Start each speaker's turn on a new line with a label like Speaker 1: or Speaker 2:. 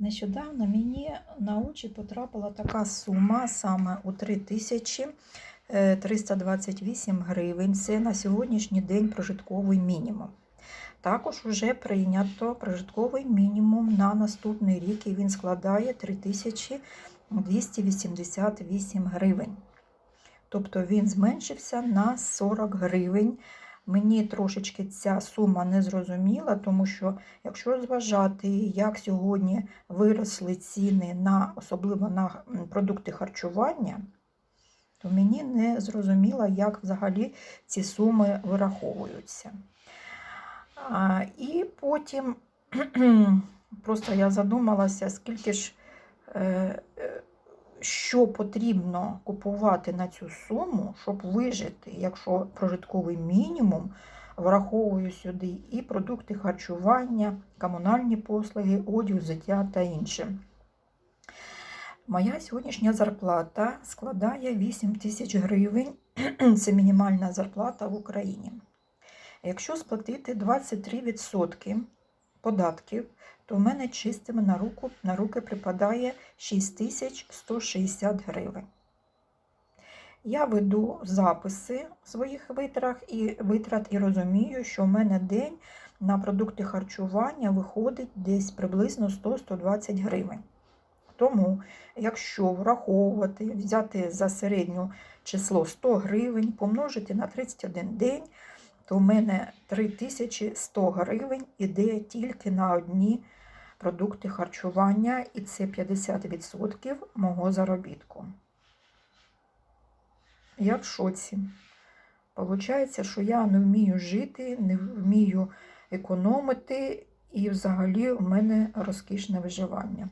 Speaker 1: Нещодавно мені на очі потрапила така сума саме у 3328 гривень. Це на сьогоднішній день прожитковий мінімум. Також вже прийнято прожитковий мінімум на наступний рік, і він складає 3288 гривень. Тобто він зменшився на 40 гривень. Мені трошечки ця сума не зрозуміла, тому що якщо зважати, як сьогодні виросли ціни на особливо на продукти харчування, то мені не зрозуміло, як взагалі ці суми вираховуються. А, і потім просто я задумалася, скільки ж е, е, що потрібно купувати на цю суму, щоб вижити, якщо прожитковий мінімум враховую сюди і продукти харчування, комунальні послуги, одяг, взуття та інше. Моя сьогоднішня зарплата складає 8 тисяч гривень. Це мінімальна зарплата в Україні. Якщо сплатити 23% податків, то в мене чистими на, руку, на руки припадає 6160 гривень. Я веду записи своїх витрат і, витрат і розумію, що в мене день на продукти харчування виходить десь приблизно 100-120 гривень. Тому, якщо враховувати, взяти за середню число 100 гривень, помножити на 31 день, то в мене 3100 гривень іде тільки на одні продукти харчування, і це 50% мого заробітку. Я в шоці. Получається, що я не вмію жити, не вмію економити, і взагалі в мене розкішне виживання.